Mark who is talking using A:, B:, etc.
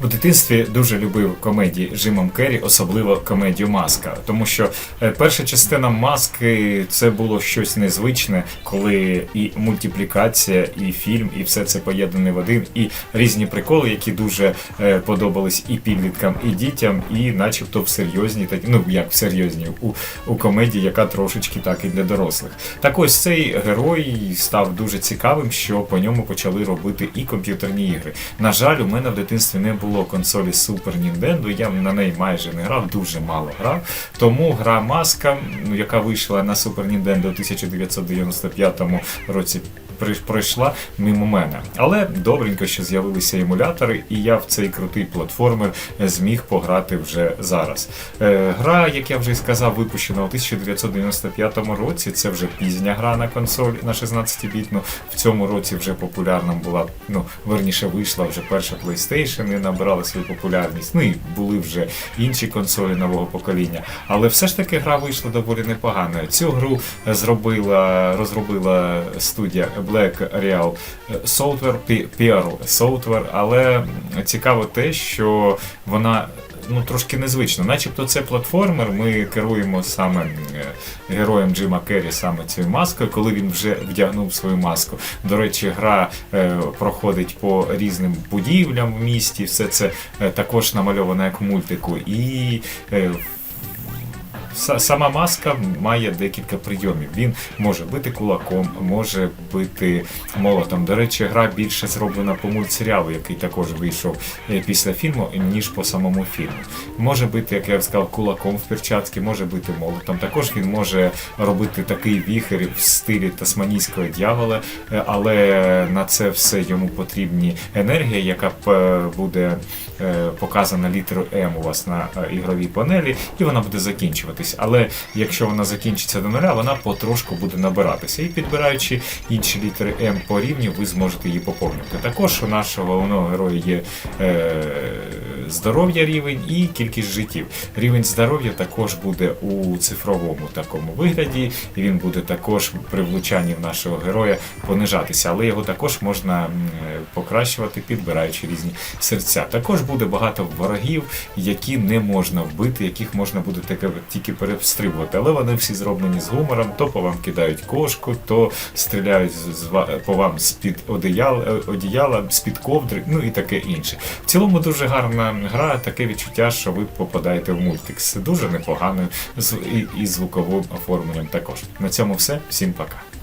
A: В дитинстві дуже любив комедії Джимом Керрі, особливо комедію Маска. Тому що е, перша частина маски це було щось незвичне, коли і мультиплікація, і фільм, і все це поєднане в один, і різні приколи, які дуже е, подобались і підліткам, і дітям, і начебто в серйозні, так ну як в серйозні, у, у комедії, яка трошечки так і для дорослих. Так ось цей герой став дуже цікавим, що по ньому почали робити і комп'ютерні ігри. На жаль, у мене в дитинстві не було консолі Super Nintendo, я на неї майже не грав, дуже мало грав. Тому гра Маска, ну, яка вийшла на Super Nintendo у 1995 році. Пройшла мимо мене, але добренько, що з'явилися емулятори, і я в цей крутий платформер зміг пограти вже зараз. Е, гра, як я вже і сказав, випущена у 1995 році. Це вже пізня гра на консоль на 16-бітну. В цьому році вже популярна була, ну верніше вийшла вже перша PlayStation і набирала свою популярність. Ну і були вже інші консолі нового покоління. Але все ж таки гра вийшла доволі непогано. Цю гру зробила, розробила студія Black Real Software Pearl Software, але цікаво те, що вона ну трошки незвично. Начебто це платформер. Ми керуємо саме е, героєм Джима Керрі, саме цією маскою, коли він вже вдягнув свою маску. До речі, гра е, проходить по різним будівлям в місті. Все це е, також намальовано як мультику. І Сама маска має декілька прийомів. Він може бити кулаком, може бити молотом. До речі, гра більше зроблена по мультсеріалу, який також вийшов е, після фільму, ніж по самому фільму. Може бити, як я сказав, кулаком в перчатці, може бити молотом. Також він може робити такий віхер в стилі тасманійського дьявола, е, але на це все йому потрібні енергія, яка буде е, показана літерою М у вас на ігровій панелі, і вона буде закінчуватись. Але якщо вона закінчиться до нуля, вона потрошку буде набиратися. І підбираючи інші літери М по рівню, ви зможете її поповнювати. Також у нашого головного героя є е, здоров'я рівень і кількість життів. Рівень здоров'я також буде у цифровому такому вигляді, і він буде також при влучанні в нашого героя понижатися, але його також можна е, покращувати, підбираючи різні серця. Також буде багато ворогів, які не можна вбити, яких можна буде таке тільки перестрибувати. Але вони всі зроблені з гумором, то по вам кидають кошку, то стріляють по вам з-під одіяла, одіяла, з-під ковдри, ну і таке інше. В цілому дуже гарна гра, таке відчуття, що ви попадаєте в мультик. З дуже непоганою і, і звуковим оформленням також. На цьому все. Всім пока.